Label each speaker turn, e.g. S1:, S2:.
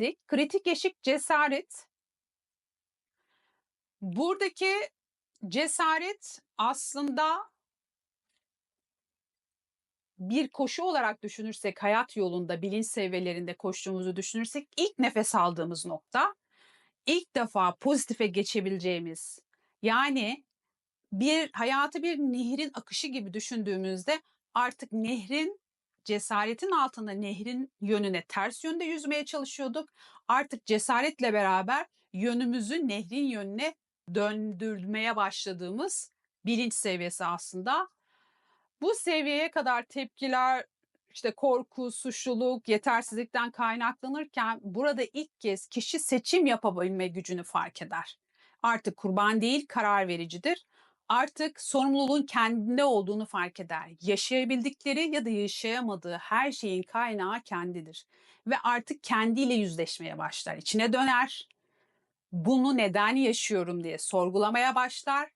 S1: Dik, kritik eşik cesaret. Buradaki cesaret aslında bir koşu olarak düşünürsek, hayat yolunda, bilinç seviyelerinde koştuğumuzu düşünürsek ilk nefes aldığımız nokta, ilk defa pozitife geçebileceğimiz, yani bir hayatı bir nehrin akışı gibi düşündüğümüzde artık nehrin cesaretin altında nehrin yönüne ters yönde yüzmeye çalışıyorduk. Artık cesaretle beraber yönümüzü nehrin yönüne döndürmeye başladığımız bilinç seviyesi aslında. Bu seviyeye kadar tepkiler işte korku, suçluluk, yetersizlikten kaynaklanırken burada ilk kez kişi seçim yapabilme gücünü fark eder. Artık kurban değil, karar vericidir. Artık sorumluluğun kendinde olduğunu fark eder. Yaşayabildikleri ya da yaşayamadığı her şeyin kaynağı kendidir. Ve artık kendiyle yüzleşmeye başlar. İçine döner. Bunu neden yaşıyorum diye sorgulamaya başlar